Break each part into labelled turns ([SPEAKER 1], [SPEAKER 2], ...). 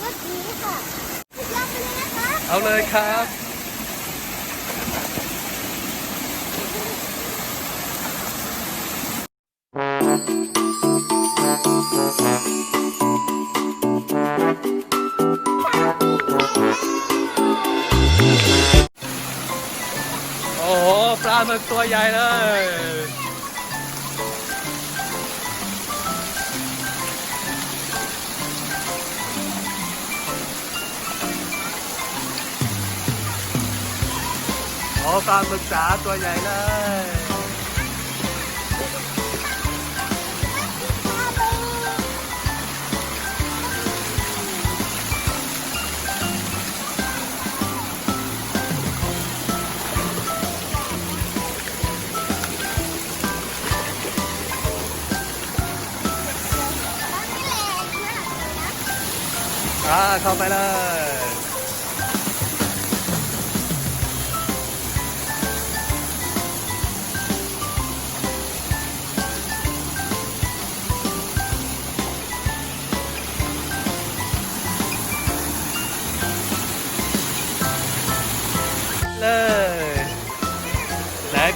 [SPEAKER 1] เมื่อกี้ค่ะยอมไปเลยนะคะ
[SPEAKER 2] เอาเลยครับโอ้โหปลาหมึกตัวใหญ่เลย อ้ปลาหมึกจ๋าตัวใหญ่เลยอ่าเข้าไปเลย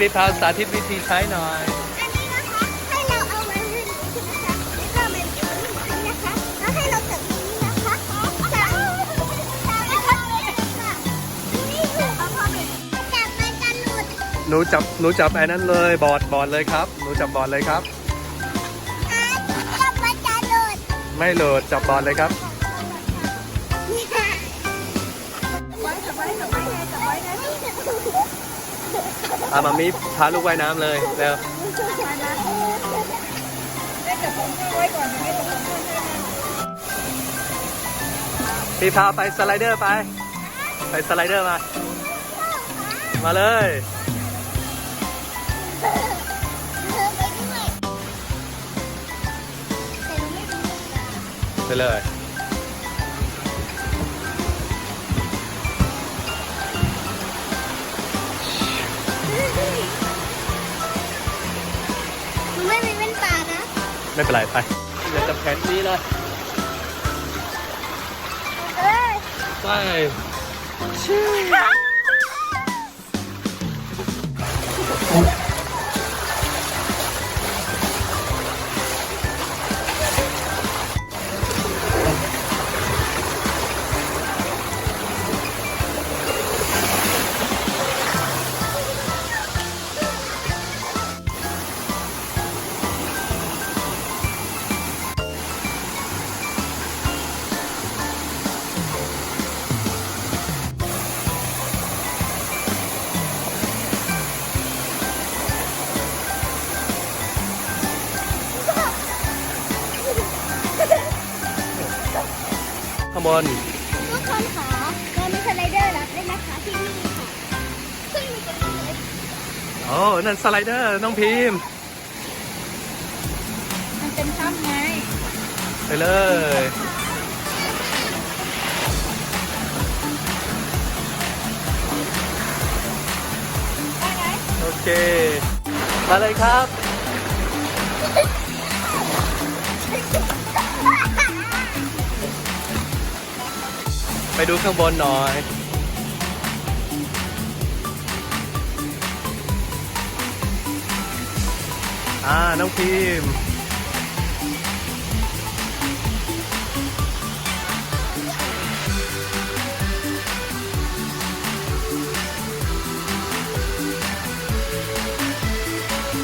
[SPEAKER 2] พี่พาวสาธิตวิธีใช้หน่อย
[SPEAKER 1] อันนี้นะคะให้เราเอามาให้ดูใช่ไหมคะแล้วก็มันอยู่ตรงนี้นะคะแล้วให้เราจับตรงนี้นะคะจับจับแล้วก็ค่ะนี่คือพอพอแบบจับมันจะหลุด
[SPEAKER 2] หนูจับหนูจับไอ้นั้นเลยบอร์ดบอร์ดเลยครับหนูจับบอร์ดเลยครับ
[SPEAKER 1] อ่าจับมันจะหลุด
[SPEAKER 2] ไม่โหลดจับบอร์ดเลยครับ อามามีพาลูกว่ายน้ำเลยเร็ว
[SPEAKER 1] ได้จับผมไว้ก่อนไม่จับผมให้นะ
[SPEAKER 2] พี่พาไปสไลเดอร์ไป ไปสไลเดอร์มา มาเลย
[SPEAKER 1] ไปเล
[SPEAKER 2] ย
[SPEAKER 1] ไม่เป็น
[SPEAKER 2] ไรไปเดี๋ยวจะแผนนี้เลย
[SPEAKER 1] เอ้ย
[SPEAKER 2] ไปข้างบน
[SPEAKER 1] ทุกคนค่ะเรามีสไลเดอร์รับด้วยนะคะที่นี่ค่ะขึ้นมาตรงนี้เลย
[SPEAKER 2] โอ้นั่นสไลเดอร์น้องพิมพ์
[SPEAKER 1] มันเป็นถ้ำไง
[SPEAKER 2] ไปเลย
[SPEAKER 1] ได้ไหม
[SPEAKER 2] โอเค มาเลยครับ ไปดูข้างบนหน่อยอ่าน้องพิม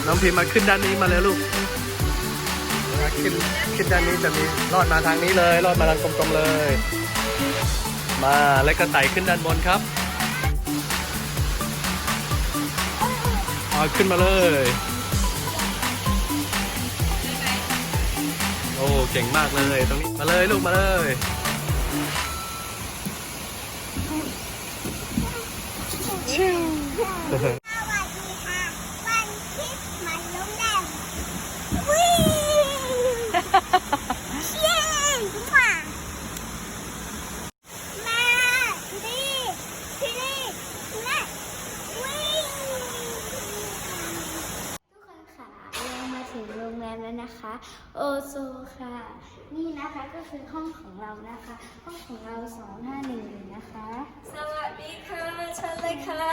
[SPEAKER 2] น้องพิมมาขึ้นด้านนี้มาเลยลูกขึ้นขึ้นด้านนี้จะมีรอดมาทางนี้เลย รอดมาทางตรงๆเลย มาแล้วก็ไต่ขึ้นด้านบนครับเอาขึ้นมาเลย โอ้ เก่งมากเลยตรงนี้มาเลยลูกมาเลย
[SPEAKER 1] ชิวสดีค่ะ วันคริสต์มาสโรงแรมวิ่งเย้ค่ะมาดีที่นี่และวิ่งทุกคนค่ะเรามาถึงโรงแร
[SPEAKER 3] มแล้วนะคะ โอโซค่ะ นี่นะคะ ก็คือห้องของเรานะคะ ห้องของเราสองห้าหนึ่งนะคะ
[SPEAKER 4] สวัสดีค่ะเชิญเลยค่ะ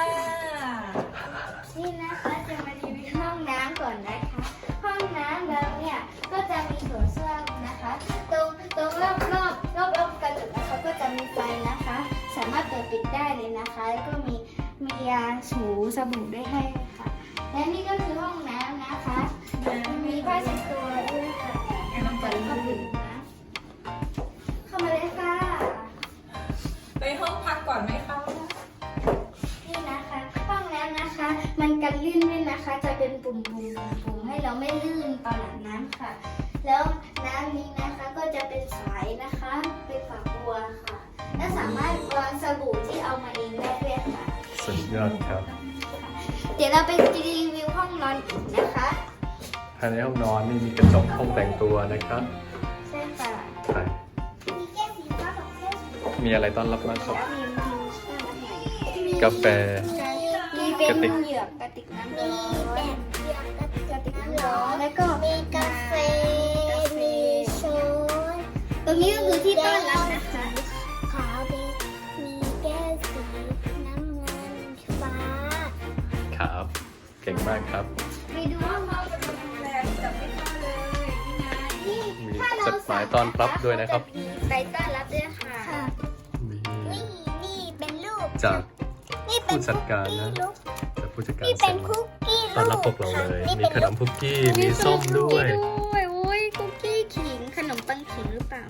[SPEAKER 3] นี่นะคะจะมารีวิวห้องน้ำก่อนนะคะ ห้องน้ำเราเนี่ยก็จะมีโถส้วมนะคะ ตรงตรงรอบรอบรอบรอบกระจกนะคะก็จะมีไฟนะคะ สามารถเปิดปิดได้เลยนะคะแล้วก็มีมียาถูสบู่ด้วยให้ นด้วยนะคะ จะเป็นปุ่มๆปุ่มๆให้เราไม่ลื่นตอนอาบน้ำค่ะ แล้วน้ำนี้นะคะก็จะเป็นสายนะคะ เป็นฝักบัวค่ะ และสามารถวางสบู่ที่เอามาเองได้ด้วยค่ะ
[SPEAKER 2] สุดยอดครับ
[SPEAKER 3] เดี๋ยวเราไปรีวิวห้องนอนอีกนะคะ
[SPEAKER 2] ภายในห้องนอนนี่มีกระจกห้องแต่งตัวนะครับ
[SPEAKER 3] ใช่ค่ะ
[SPEAKER 2] ใช่
[SPEAKER 3] มีแก้วสีฟ้ากับแก้วสี
[SPEAKER 2] มีอะไรต้อนรับบ้างครับ
[SPEAKER 3] แล้วมีมี
[SPEAKER 2] กาแฟ
[SPEAKER 3] มี เป็น
[SPEAKER 2] กระติก
[SPEAKER 3] เหยือกกระติกน้ำร้อนกระติกน้ำร้อนแล้วก็มีกาแฟมีช้อนตรงนี้ก็คือที่ต้อนรับนะคะขาวมีมีแก้วสีน้ำเงินฟ้า
[SPEAKER 2] ครับ เก่งมากครับ
[SPEAKER 3] ไปดูห้องนอนกัน
[SPEAKER 4] โรงแรมจับไม่เข้าเลยนี่ไง
[SPEAKER 3] นี่
[SPEAKER 2] มีจดหมายต้อนรับด้วยนะครับ
[SPEAKER 3] มีใบต้อนรับด้วยค่ะ
[SPEAKER 2] มี
[SPEAKER 3] นี่นี่เป็นรูป
[SPEAKER 2] จาก
[SPEAKER 3] นี่เป็น
[SPEAKER 2] ผู้จัดการนะ ผู้จัดการ
[SPEAKER 3] กี้นี่
[SPEAKER 2] เซ็
[SPEAKER 3] เป็น
[SPEAKER 2] น
[SPEAKER 3] คุกกี้
[SPEAKER 2] ต้อนรับพวกเราเลย
[SPEAKER 3] นี่
[SPEAKER 2] มี
[SPEAKER 3] เป็น
[SPEAKER 2] ขนมคุกกี้ มีส้มด้วย
[SPEAKER 3] ด้วยโอ้ยคุกกี้ขิงขนมปังขิงหรือเปล่า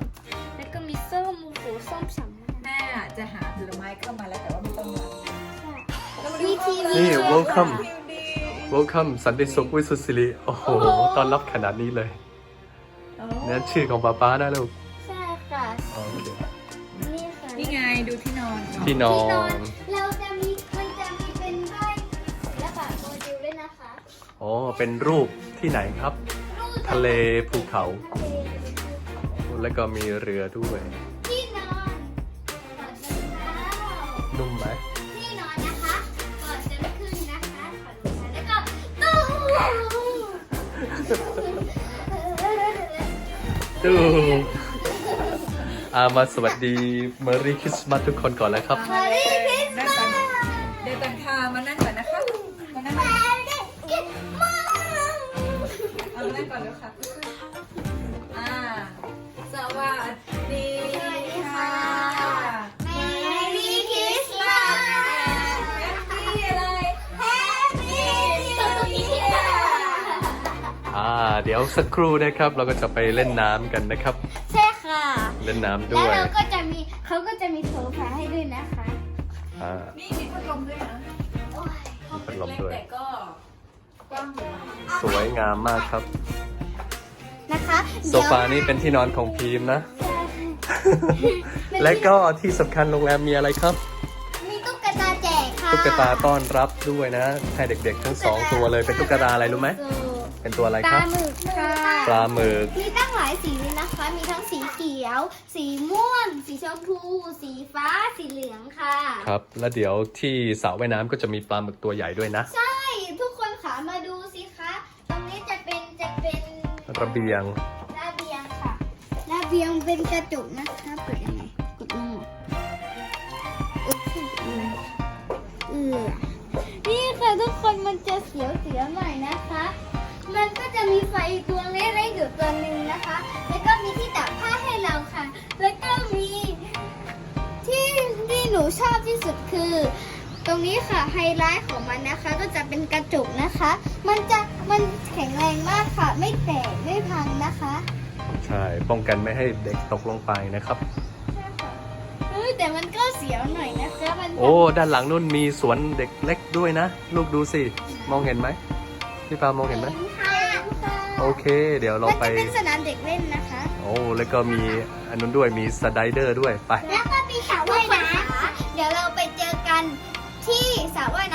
[SPEAKER 3] แล้วก็มีส้มโอ้โหส้มฉ่ำมาก
[SPEAKER 4] แม่จะหาผลไม้เข้ามาแล้วแต่ว่าไม่ต้องมา
[SPEAKER 3] มีทีวี
[SPEAKER 2] นี่
[SPEAKER 3] ด้วย
[SPEAKER 2] welcome
[SPEAKER 4] วิวดี
[SPEAKER 2] Welcome สันติสุขวิสุทธิสิริโอ้โหต้อนรับขนาดนี้เลย
[SPEAKER 4] โอ้
[SPEAKER 2] เนี่ยชื่อของป๊าป๊านะลูก
[SPEAKER 3] ใช่ค่ะ
[SPEAKER 2] โอเค
[SPEAKER 3] นี่ค่ะ
[SPEAKER 4] นี่ไงดูที่นอนก่อน
[SPEAKER 2] ที่นอ
[SPEAKER 3] ที่น
[SPEAKER 2] โอ้เป็นรูปที่ไหนครับ ทะเลภูเขา
[SPEAKER 3] ทะเล
[SPEAKER 2] แล้วก็มีเรือด้วย
[SPEAKER 3] ที่นอนก่อนจะเช้า
[SPEAKER 2] นุ่มไหม
[SPEAKER 3] ที่นอนนะคะก่อนจะขึ้นนะคะขอดูค่ะแล้วก็ตู้
[SPEAKER 2] ดูอามาสวัสดีเมอรี่คริสต์มาสทุกคนก่อนแล้วครับ
[SPEAKER 3] มารีคริสต์มา
[SPEAKER 4] ก่อนแล้วค่ะ อ่า สวัสดีค่ะ
[SPEAKER 3] เมรีคริสต์มาส
[SPEAKER 4] แฮปปี้อะไร
[SPEAKER 3] แฮปปี้นิวเยียร์
[SPEAKER 2] อ่าเดี๋ยวสักครู่นะครับ เราก็จะไปเล่นน้ำกันนะครับ
[SPEAKER 3] ใช่ค่ะ
[SPEAKER 2] เล่นน้ำ
[SPEAKER 3] แล้
[SPEAKER 2] ด้
[SPEAKER 3] ว
[SPEAKER 2] วย
[SPEAKER 3] เราก็จะมีเขาก็จะมีโซฟาให้ด้วยนะคะ
[SPEAKER 2] อ่า
[SPEAKER 4] นี่มีพัดลมด้วยนะ
[SPEAKER 3] โอ้ย
[SPEAKER 2] มีพัดลมด้วย
[SPEAKER 4] แต่ก็กว้างอยู่นะ
[SPEAKER 2] สวยงามมากครับ
[SPEAKER 3] นะคะ
[SPEAKER 2] โซฟานี่เป็นที่นอนของพีมนะ และก็ที่สำคัญโรงแรมมีอะไรครับ
[SPEAKER 3] มีตุ๊กตาแจกค่ะ
[SPEAKER 2] ตุ๊กตาต้อนรับด้วยนะให้เด็กๆ ทั้งสองตัวเลยเป็นตุ๊กตาอะไรรู้ไหมเป็นตัวอะไร
[SPEAKER 3] ป
[SPEAKER 2] ครั
[SPEAKER 3] ลา
[SPEAKER 2] บ
[SPEAKER 3] หมึกค่ะ
[SPEAKER 2] ปลาหมึก
[SPEAKER 3] มีตั้งหลายสีเลยนะคะ มีทั้งสีเขียว สีม่วง สีชมพู สีฟ้า สีเหลืองค่ะ
[SPEAKER 2] ครับ แล้วเดี๋ยวที่สระว่ายน้ำก็จะมีปลาหมึกตัวใหญ่ด้วยนะ
[SPEAKER 3] ใช่ทุกคนขา มาดูสิคะ ตรงนี้จะเป็นจะเป็น
[SPEAKER 2] ระเบียง
[SPEAKER 3] ระเบียงค่ะ ระเบียงเป็นกระจกนะคะเปิดยังไงกดลงเออขึ้นกดลงเออนี่ค่ะทุกคนมันจะเสียวเสียวๆหน่อยนะคะ มันก็จะมีไฟดวงเล็กๆอยู่ตัวหนึ่งนะคะ แล้วก็มีที่ตากผ้าให้เราค่ะ แล้วก็มีที่ที่หนูชอบที่สุดคือ ตรงนี้ค่ะไฮไลท์ของมันนะคะ ก็จะเป็นกระจกนะคะ มันจะมันแข็งแรงมากค่ะ ไม่แตกไม่พังนะคะ
[SPEAKER 2] ใช่ป้องกันไม่ให้เด็กตกลงไปนะครับ
[SPEAKER 3] ใช่ค่ะเฮ้ยแต่มันก็เสียวหน่อยนะคะมัน
[SPEAKER 2] โอ้ด้านหลังนู่นมีสวนเด็กเล็กด้วยนะ ลูกดูสิ มองเห็นไหมพี่ปามองเห็นไหม
[SPEAKER 3] ค่ะ
[SPEAKER 2] โอเค เดี๋ยวเรา
[SPEAKER 3] มัน
[SPEAKER 2] ไป
[SPEAKER 3] จะเป็นสนามเด็กเล่นนะคะ
[SPEAKER 2] โอ้แล้วก็มีอันนู้นด้วยมีสไลเดอร์ด้วยไป
[SPEAKER 3] แล้วก็ ที่สระว่ายน้ำ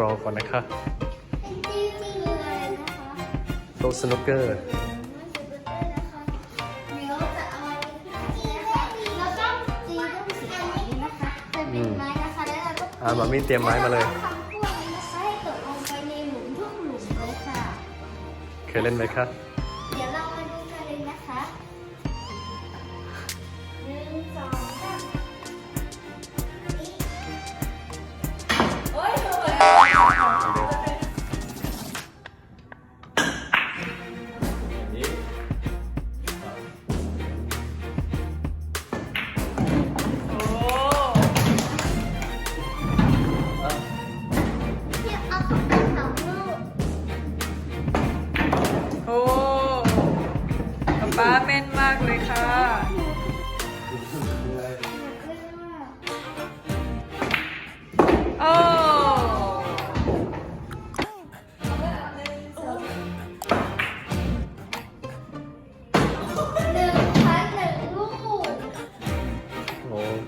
[SPEAKER 3] รอก่อน
[SPEAKER 2] นะ
[SPEAKER 3] คะ
[SPEAKER 4] เป็น
[SPEAKER 3] จริงๆเลยนะคะ
[SPEAKER 2] โต๊ะสนุกเกอร์
[SPEAKER 3] มันจะเป็นด้วยนะคะเดี๋ยวจะเอาอันนี้นะคะแล้วก็ตีต้องสีขาวนี้นะคะเป็นเป็นไม้นะคะแล้วเราก็
[SPEAKER 2] อ่ามามิเตรียมไม้มาเลย
[SPEAKER 3] แล้วก็ทำพวกนี้นะคะให้ตกลงไปในหลุมทุกหลุมเลยค่ะ
[SPEAKER 2] เคยเล่นไหมคะ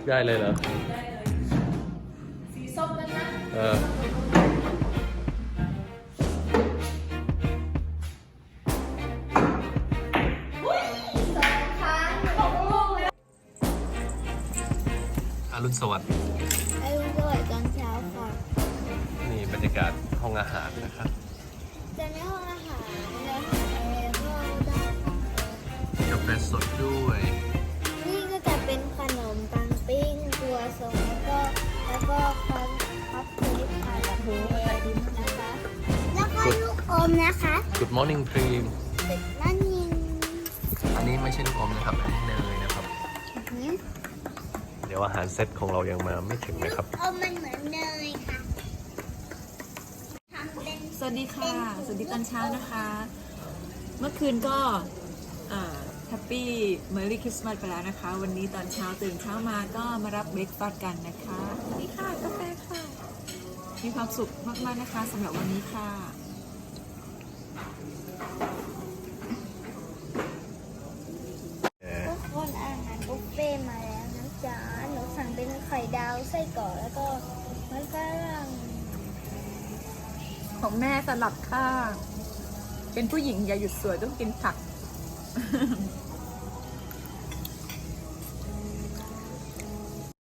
[SPEAKER 3] ได้
[SPEAKER 2] เลยเหรอ
[SPEAKER 4] สีส้มนั่นนะ
[SPEAKER 2] เออ
[SPEAKER 3] สองพันหกลูกแล้ว
[SPEAKER 2] อารุณสวัสดิ์
[SPEAKER 3] ไอ้ลูกด้วยตอนเช้าค่ะ
[SPEAKER 2] นี่บรรยากาศห้องอาหารนะครับ
[SPEAKER 3] มนะคะ
[SPEAKER 2] Good morning Dream
[SPEAKER 3] ติดนั่นยิง
[SPEAKER 2] อันนี้ไม่ใช่ลูกอมนะครับอันนี้เนยนะครับ เดี๋ยวอาหารเซตของเรายังมาไม่ถึงนะครับ
[SPEAKER 3] อมมันเหมือนเนยค่ะทำเป็น
[SPEAKER 4] สวัสดีค่ะ สวัสดีตอนเช้านะคะ เมื่อคืนก็แฮปปี้เมอรี่คริสต์มาสไปแล้วนะคะ วันนี้ตอนเช้าตื่นเช้ามาก็มารับเบรกฟาสต์กันนะคะ นี่ค่ะกาแฟค่ะ มีความสุขมากๆนะคะสำหรับวันนี้ค่ะ
[SPEAKER 3] ทุกคนอาหารบุฟเฟ่ต์มาแล้วนะจ๊ะ หนูสั่งเป็นไข่ดาวไส้กรอกแล้วก็มันฝรั่ง
[SPEAKER 4] ของแม่สลับข้าง เป็นผู้หญิงอย่าหยุดสวยต้องกินผัก